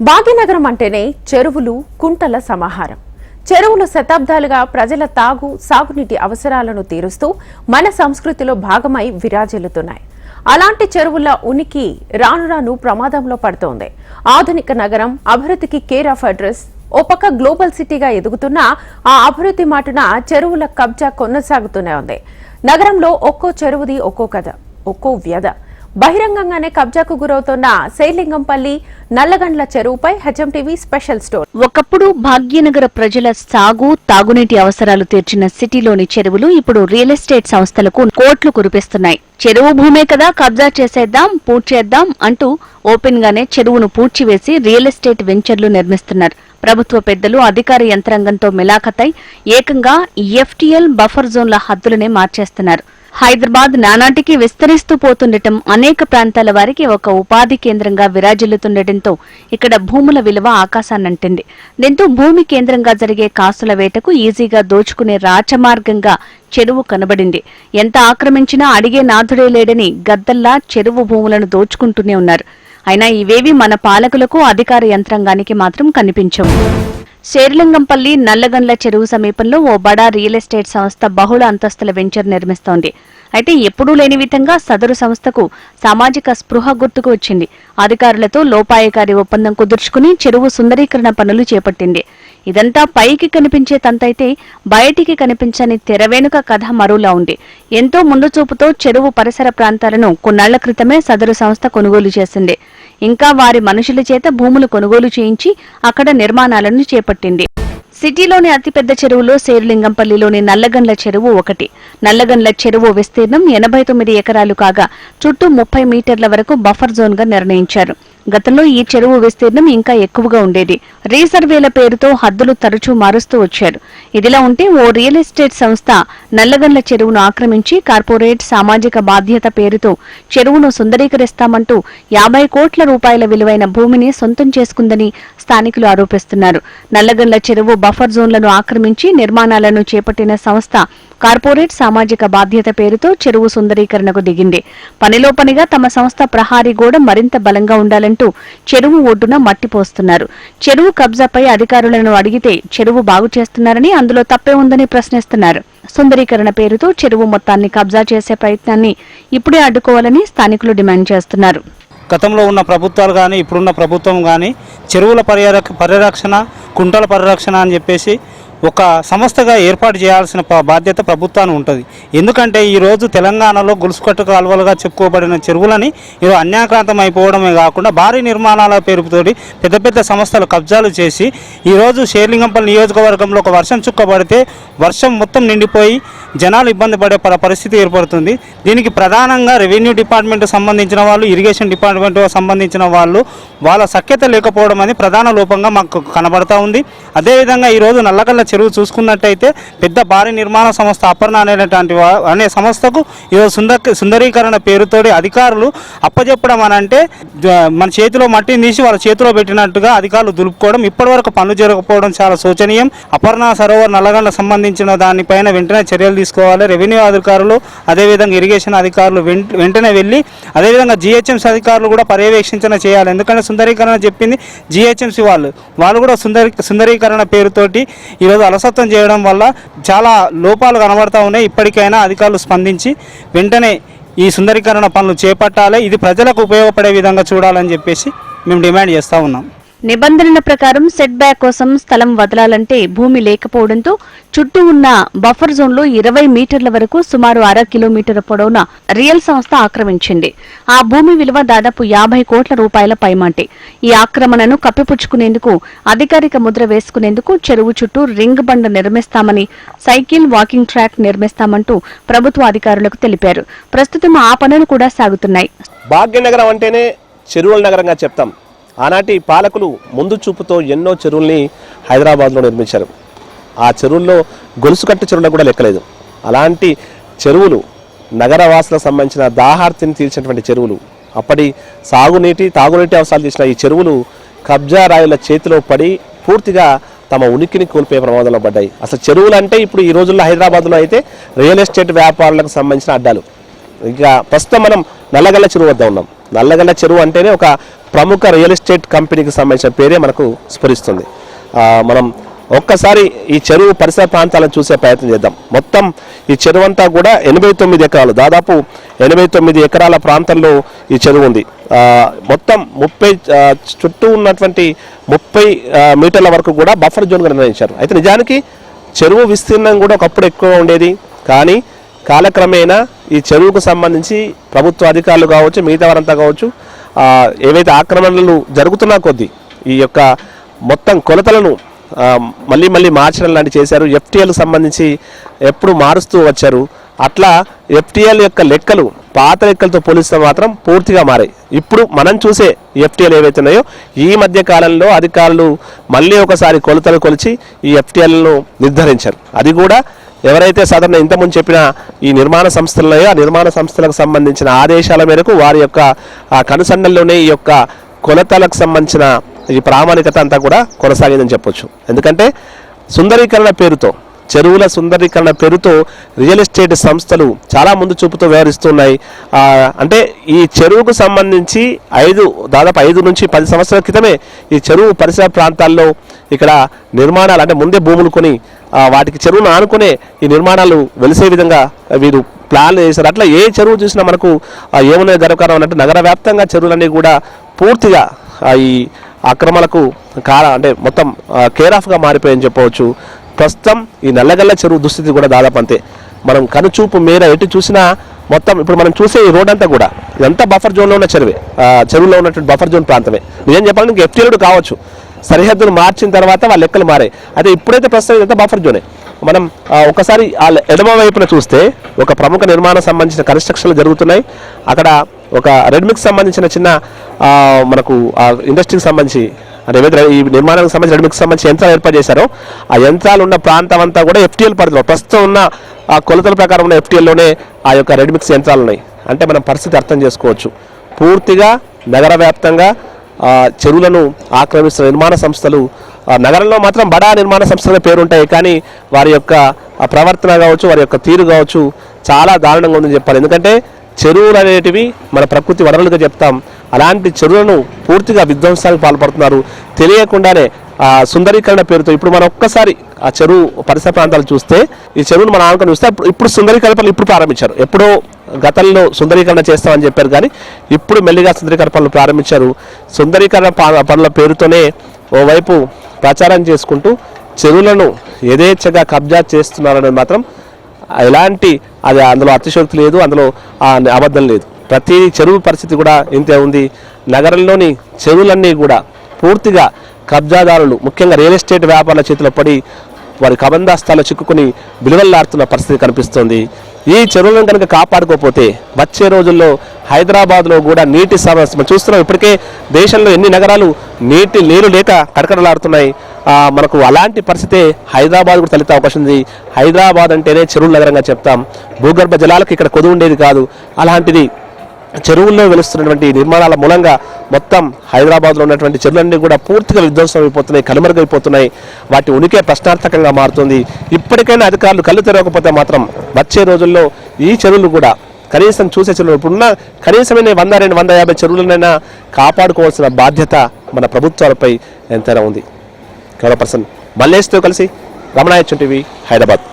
భాగ్యనగరం అంటేనే చెరువులు కుంటల సమాహారం. చెరువులు శతాబ్దాలుగా ప్రజల తాగు సాగునీటి అవసరాలను తీరుస్తూ మన సంస్కృతిలో భాగమై విరాజిల్లుతున్నాయి. అలాంటి చెరువుల ఉనికి రాను రాను ప్రమాదంలో పడుతోంది. ఆధునిక నగరం అభివృద్ధికి కేర్ ఆఫ్ అడ్రస్ ఓ పక్క గ్లోబల్ సిటీగా ఎదుగుతున్న ఆ అభివృద్ధి మాటున చెరువుల కబ్జా కొనసాగుతూనే ఉంది. నగరంలో ఒక్కో చెరువుది ఒక్కో కథ ఒక్కో వ్యధ. బహిరంగంగానే కబ్జాకు గురవుతున్న శైలింగంపల్లి నల్లగండ్ల చెరువుపై హెచ్ఎం టీవీ స్పెషల్ స్టోర్. ఒకప్పుడు భాగ్యనగర ప్రజల సాగు తాగునీటి అవసరాలు తీర్చిన సిటీలోని చెరువులు ఇప్పుడు రియల్ ఎస్టేట్ సంస్థలకు కోట్లు కురిపిస్తున్నాయి. చెరువు భూమే కదా కబ్జా చేసేద్దాం పూడ్చేద్దాం అంటూ ఓపెన్ గానే చెరువును పూడ్చివేసి రియల్ ఎస్టేట్ వెంచర్లు నిర్మిస్తున్నారు. ప్రభుత్వ పెద్దలు అధికార యంత్రాంగంతో మిలాఖతై ఏకంగా ఎఫ్టీఎల్ బఫర్ జోన్ల హద్దులనే మార్చేస్తున్నారు. హైదరాబాద్ నానాటికి విస్తరిస్తూ పోతుండటం అనేక ప్రాంతాల వారికి ఒక ఉపాధి కేంద్రంగా విరాజిల్లుతుండటంతో ఇక్కడ భూముల విలువ ఆకాశాన్నంటింది. దీంతో భూమి కేంద్రంగా జరిగే కాసుల వేటకు ఈజీగా దోచుకునే రాచమార్గంగా చెరువు కనబడింది. ఎంత ఆక్రమించినా అడిగే నాథుడే లేడని గద్దల్లా చెరువు భూములను దోచుకుంటూనే ఉన్నారు. అయినా ఇవేవి మన పాలకులకు అధికార యంత్రాంగానికి మాత్రం కనిపించవు. శేరిలింగంపల్లి నల్లగండ్ల చెరువు సమీపంలో ఓ బడా రియల్ ఎస్టేట్ సంస్థ బహుళ అంతస్తుల వెంచర్ నిర్మిస్తోంది. అయితే ఎప్పుడూ లేని విధంగా సదరు సంస్థకు సామాజిక స్పృహ గుర్తుకు వచ్చింది. అధికారులతో లోపాయకారి ఒప్పందం కుదుర్చుకుని చెరువు సుందరీకరణ పనులు చేపట్టింది. ఇదంతా పైకి కనిపించే తంతైతే బయటికి కనిపించని తెరవేనుక కథ మరోలా ఉంది. ఎంతో ముందుచూపుతో చెరువు పరిసర ప్రాంతాలను కొన్నాళ్ళ క్రితమే సదరు సంస్థ కొనుగోలు చేసింది. ఇంకా వారి మనుషుల చేత భూములు కొనుగోలు చేయించి అక్కడ నిర్మాణాలను చేపట్టింది. సిటీలోని అతిపెద్ద చెరువులో శేరులింగంపల్లిలోని నల్లగండ్ల చెరువు ఒకటి. నల్లగండ్ల చెరువు విస్తీర్ణం ఎనభై తొమ్మిది ఎకరాలు కాగా చుట్టూ ముప్పై మీటర్ల వరకు బఫర్ జోన్గా నిర్ణయించారు. గతంలో ఈ చెరువు విస్తీర్ణం ఇంకా ఎక్కువగా ఉండేది. రీసర్వేల పేరుతో హద్దులు తరచూ మారుస్తూ వచ్చారు. ఇదిలా ఉంటే ఓ రియల్ ఎస్టేట్ సంస్థ నల్లగండ్ల చెరువును ఆక్రమించి కార్పొరేట్ సామాజిక బాధ్యత పేరుతో చెరువును సుందరీకరిస్తామంటూ యాభై కోట్ల రూపాయల విలువైన భూమిని సొంతం చేసుకుందని స్థానికులు ఆరోపిస్తున్నారు. నల్లగండ్ల చెరువు బఫర్ జోన్లను ఆక్రమించి నిర్మాణాలను చేపట్టిన సంస్థ కార్పొరేట్ సామాజిక బాధ్యత పేరుతో చెరువు సుందరీకరణకు దిగింది. పనిలో పనిగా తమ సంస్థ ప్రహారీ గోడ మరింత బలంగా ఉండాలని అంటూ చెరువు ఒడ్డున మట్టి పోస్తున్నారు. చెరువు కబ్జాపై అధికారులను అడిగితే చెరువు బాగు చేస్తున్నారని అందులో తప్పే ఉందని ప్రశ్నిస్తున్నారు. సుందరీకరణ పేరుతో చెరువు మొత్తాన్ని కబ్జా చేసే ప్రయత్నాన్ని ఇప్పుడే అడ్డుకోవాలని స్థానికులు డిమాండ్ చేస్తున్నారు. గతంలో ఉన్న ప్రభుత్వాలు కానీ ఇప్పుడున్న ప్రభుత్వం కానీ చెరువుల పరిరక్ష పరిరక్షణ కుంటల పరిరక్షణ అని చెప్పేసి ఒక సంస్థగా ఏర్పాటు చేయాల్సిన బాధ్యత ప్రభుత్వానికి ఉంటుంది. ఎందుకంటే ఈరోజు తెలంగాణలో గొలుసుకట్టు కాలువలుగా చెప్పుకోబడిన చెరువులని ఈరోజు అన్యాక్రాంతం అయిపోవడమే కాకుండా భారీ నిర్మాణాల పేరుతోటి పెద్ద పెద్ద సంస్థలు కబ్జాలు చేసి ఈరోజు షేర్లింగంపల్లి నియోజకవర్గంలో ఒక వర్షం చుక్క పడితే వర్షం మొత్తం నిండిపోయి జనాలు ఇబ్బంది పడే ప- పరిస్థితి ఏర్పడుతుంది. దీనికి ప్రధానంగా రెవెన్యూ డిపార్ట్మెంట్ సంబంధించిన వాళ్ళు ఇరిగేషన్ డిపార్ట్మెంట్ సంబంధించిన వాళ్ళు వాళ్ళ సఖ్యత లేకపోవడం అనేది ప్రధాన లోపంగా మాకు కనబడతా ఉంది. అదేవిధంగా ఈరోజు నల్లకల్ల చెరువు చూసుకున్నట్టయితే పెద్ద భారీ నిర్మాణ సంస్థ అపర్ణ అనేటువంటి అనే సంస్థకు ఈరోజు సుందర సుందరీకరణ పేరుతోటి అధికారులు అప్పచెప్పడం అని అంటే మన చేతిలో మట్టిని తీసి వాళ్ళ చేతిలో పెట్టినట్టుగా అధికారులు దులుపుకోవడం ఇప్పటివరకు పనులు జరగకపోవడం చాలా శోచనీయం. అపర్ణ సరోవర్ నల్లగండ సంబంధించిన దానిపైన వెంటనే చర్యలు తీసుకోవాలి. రెవెన్యూ అధికారులు అదేవిధంగా ఇరిగేషన్ అధికారులు వెంట- వెంటనే వెళ్ళి అదేవిధంగా జిహెచ్ఎంసీ అధికారులు కూడా పర్యవేక్షించన చేయాలి. ఎందుకంటే సుందరీకరణ చెప్పింది జిహెచ్ఎంసీ వాళ్ళు. వాళ్ళు కూడా సుందరీ సుందరీకరణ పేరుతోటి ఈరోజు అలసత్వం చేయడం వల్ల చాలా లోపాలు కనబడతా ఉన్నాయి. ఇప్పటికైనా అధికారులు స్పందించి వెంటనే ఈ సుందరీకరణ పనులు చేపట్టాలి. ఇది ప్రజలకు ఉపయోగపడే విధంగా చూడాలని చెప్పేసి మేము డిమాండ్ చేస్తూ ఉన్నాం. నిబంధనల ప్రకారం సెట్ బ్యాక్ కోసం స్థలం వదలాలంటే భూమి లేకపోవడంతో చుట్టూ ఉన్న బఫర్ జోన్లో ఇరవై మీటర్ల వరకు సుమారు అర కిలోమీటర్ పొడవున రియల్ సంస్థ ఆక్రమించింది. ఆ భూమి విలువ దాదాపు యాభై కోట్ల రూపాయల పైమాటే. ఈ ఆక్రమణను కప్పిపుచ్చుకునేందుకు అధికారిక ముద్ర వేసుకునేందుకు చెరువు చుట్టూ రింగ్ బండ్ నిర్మిస్తామని సైకిల్ వాకింగ్ ట్రాక్ నిర్మిస్తామంటూ ప్రభుత్వ అధికారులకు తెలిపారు. ప్రస్తుతం ఆ పనులు కూడా సాగుతున్నాయి. భాగ్యనగరం అంటేనే చెరువుల నగరంగా చెప్తాం. ఆనాటి పాలకులు ముందు చూపుతో ఎన్నో చెరువుల్ని హైదరాబాద్లో నిర్మించారు. ఆ చెరువుల్లో గొలుసుకట్టు చెరువులకు కూడా లెక్కలేదు. అలాంటి చెరువులు నగరవాసులకు సంబంధించిన దాహార్తిని తీర్చినటువంటి చెరువులు అప్పటి సాగునీటి తాగునీటి అవసరాలు తీసిన ఈ చెరువులు కబ్జా రాయుల చేతిలో పడి పూర్తిగా తమ ఉనికిని కోల్పోయే ప్రమాదంలో పడ్డాయి. అసలు చెరువులు అంటే ఇప్పుడు ఈ రోజుల్లో హైదరాబాద్లో అయితే రియల్ ఎస్టేట్ వ్యాపారులకు సంబంధించిన అడ్డాలు. ఇక ప్రస్తుతం మనం నల్లగల్ల చెరువు వద్ద ఉన్నాం. నల్లగండ చెరువు అంటేనే ఒక ప్రముఖ రియల్ ఎస్టేట్ కంపెనీకి సంబంధించిన పేరే మనకు స్ఫురిస్తుంది. మనం ఒక్కసారి ఈ చెరువు పరిసర ప్రాంతాలను చూసే ప్రయత్నం చేద్దాం. మొత్తం ఈ చెరువు అంతా కూడా ఎనభై తొమ్మిది ఎకరాలు దాదాపు ఎనభై తొమ్మిది ఎకరాల ప్రాంతంలో ఈ చెరువు ఉంది. మొత్తం ముప్పై చుట్టూ ఉన్నటువంటి ముప్పై మీటర్ల వరకు కూడా బఫర్ జోన్గా నిర్ణయించారు. అయితే నిజానికి చెరువు విస్తీర్ణం కూడా ఒకప్పుడు ఎక్కువ ఉండేది. కానీ కాలక్రమేణా ఈ చెరువుకు సంబంధించి ప్రభుత్వ అధికారులు కావచ్చు మిగతా వారంతా కావచ్చు ఏవైతే ఆక్రమణలు జరుగుతున్నా కొద్దీ ఈ యొక్క మొత్తం కొలతలను మళ్ళీ మళ్ళీ మార్చడం లాంటి చేశారు. ఎఫ్టీఎల్ సంబంధించి ఎప్పుడు మారుస్తూ వచ్చారు. అట్లా ఎఫ్టీఎల్ యొక్క లెక్కలు పాత లెక్కలతో పోలిస్తే మాత్రం పూర్తిగా మారాయి. ఇప్పుడు మనం చూసే ఎఫ్టీఎల్ ఏవైతే ఉన్నాయో ఈ మధ్య కాలంలో అధికారులు మళ్ళీ ఒకసారి కొలతలు కొలిచి ఈ ఎఫ్టీఎల్ను నిర్ధారించారు. అది కూడా ఎవరైతే సాధారణ ఇంతకుముందు చెప్పిన ఈ నిర్మాణ సంస్థలయో ఆ నిర్మాణ సంస్థలకు సంబంధించిన ఆదేశాల మేరకు వారి యొక్క ఆ కనుసన్నల్లోనే ఈ యొక్క కొలతలకు సంబంధించిన ఈ ప్రామాణికత అంతా కూడా కొనసాగిందని చెప్పొచ్చు. ఎందుకంటే సుందరీకరణ పేరుతో చెరువుల సుందరీకరణ పేరుతో రియల్ ఎస్టేట్ సంస్థలు చాలా ముందు చూపుతో వ్యవహరిస్తున్నాయి. అంటే ఈ చెరువుకు సంబంధించి ఐదు దాదాపు ఐదు నుంచి పది సంవత్సరాల క్రితమే ఈ చెరువు పరిసర ప్రాంతాల్లో ఇక్కడ నిర్మాణాలు అంటే ముందే భూములు కొని వాటికి చెరువును ఆనుకునే ఈ నిర్మాణాలు వెలిసే విధంగా వీరు ప్లాన్ చేశారు. అట్లా ఏ చెరువు చూసినా మనకు ఆ, ఏమున్నది గర్వకారం అన్నట్టు నగర వ్యాప్తంగా చెరువులన్నీ కూడా పూర్తిగా ఈ అక్రమాలకు కార అంటే మొత్తం కేర్ ఆఫ్గా మారిపోయని చెప్పవచ్చు. ప్రస్తుతం ఈ నల్లగల్ల చెరువు దుస్థితి కూడా దాదాపు అంతే. మనం కనుచూపు మేర ఎటు చూసినా మొత్తం ఇప్పుడు మనం చూసే ఈ రోడ్ అంతా కూడా ఇదంతా బఫర్ జోన్లో ఉన్న చెరువే. చెరువులో ఉన్నటువంటి బఫర్ జోన్ ప్రాంతమే. నిజం చెప్పాలంటే ఎఫ్టీఎల్ కావచ్చు. సరిహద్దును మార్చిన తర్వాత వాళ్ళ లెక్కలు మారాయి. అదే ఇప్పుడైతే ప్రస్తుతం ఇదంతా బఫర్ జోనే మనం ఒకసారి వాళ్ళ ఎడమ వైపున చూస్తే ఒక ప్రముఖ నిర్మాణం సంబంధించిన కన్స్ట్రక్షన్లు జరుగుతున్నాయి. అక్కడ ఒక రెడ్మిక్స్ సంబంధించిన చిన్న మనకు ఇండస్ట్రీకి సంబంధించి ఈ నిర్మాణానికి సంబంధించి రెడ్మిక్స్ సంబంధించి యంత్రాలు ఏర్పాటు చేశారో. ఆ యంత్రాలు ఉన్న ప్రాంతం అంతా కూడా ఎఫ్టీఎల్ పరిధిలో ప్రస్తుతం ఉన్న ఆ కొలతల ప్రకారం ఉన్న ఎఫ్టీఎల్లోనే ఆ యొక్క రెడ్మిక్స్ యంత్రాలు ఉన్నాయి. అంటే మనం పరిస్థితి అర్థం చేసుకోవచ్చు. పూర్తిగా నగర వ్యాప్తంగా చెరువులను ఆక్రమిస్తున్న నిర్మాణ సంస్థలు ఆ, నగరంలో మాత్రం బడా నిర్మాణ సంస్థల పేరుంటాయి కానీ వారి యొక్క ప్రవర్తన కావచ్చు వారి యొక్క తీరు కావచ్చు చాలా దారుణంగా ఉందని చెప్పాలి. ఎందుకంటే చెరువులు అనేటివి మన ప్రకృతి వనరులుగా చెప్తాం. అలాంటి చెరువులను పూర్తిగా విధ్వంసానికి పాల్పడుతున్నారు. తెలియకుండానే ఆ సుందరీకరణ పేరుతో ఇప్పుడు మనం ఒక్కసారి ఆ చెరువు పరిసర ప్రాంతాలు చూస్తే ఈ చెరువును మనం ఆనుకొని చూస్తే ఇప్పుడు- ఇప్పుడు సుందరీకరణ ఇప్పుడు ప్రారంభించారు. ఎప్పుడో గతంలో సుందరీకరణ చేస్తామని చెప్పారు కానీ ఇప్పుడు మెల్లిగా సుందరీకరణ పనులు ప్రారంభించారు. సుందరీకరణ పా- పనుల పేరుతోనే ఓవైపు ప్రచారం చేసుకుంటూ చెరువులను యథేచ్ఛగా కబ్జా చేస్తున్నారనేది మాత్రం ఎలాంటి అది అందులో అతిశక్తి లేదు అందులో ఆ అబద్ధం లేదు. ప్రతి చెరువు పరిస్థితి కూడా ఇంతే ఉంది. నగరంలోని చెరువులన్నీ కూడా పూర్తిగా కబ్జాదారులు ముఖ్యంగా రియల్ ఎస్టేట్ వ్యాపారుల చేతిలో పడి వారి కబందాస్తాల్లో చిక్కుకుని విలువల్లాడుతున్న పరిస్థితి కనిపిస్తోంది. ఈ చెరువులను కనుక కాపాడుకోకపోతే వచ్చే రోజుల్లో హైదరాబాద్లో కూడా నీటి సమస్య మనం చూస్తున్నాం. ఇప్పటికే దేశంలో ఎన్ని నగరాలు నీటి నీరు లేక కడకడలాడుతున్నాయి మనకు అలాంటి పరిస్థితే హైదరాబాద్ కూడా తలెత్తే అవకాశం ఉంది. హైదరాబాద్ అంటేనే చెరువుల నగరంగా చెప్తాం. భూగర్భ జలాలకు ఇక్కడ కొదువు ఉండేది కాదు. అలాంటిది చెరువుల్లో వెలుస్తున్నటువంటి నిర్మాణాల మూలంగా మొత్తం హైదరాబాద్లో ఉన్నటువంటి చెరువులన్నీ కూడా పూర్తిగా విధ్వంసం అయిపోతున్నాయి కనుమరుగైపోతున్నాయి. వాటి ఉనికి ప్రశ్నార్థకంగా మారుతుంది. ఇప్పటికైనా అధికారులు కళ్ళు తెరవకపోతే మాత్రం వచ్చే రోజుల్లో ఈ చెరువులు కూడా కనీసం చూసే చెరువులు ఇప్పుడున్న కనీసమైన వంద రెండు వంద యాభై చెరువులనైనా కాపాడుకోవాల్సిన బాధ్యత మన ప్రభుత్వాలపై ఎంతైనా ఉంది. కెమెరా పర్సన్ మల్లేష్తో కలిసి రమణాయచం టీవీ హైదరాబాద్.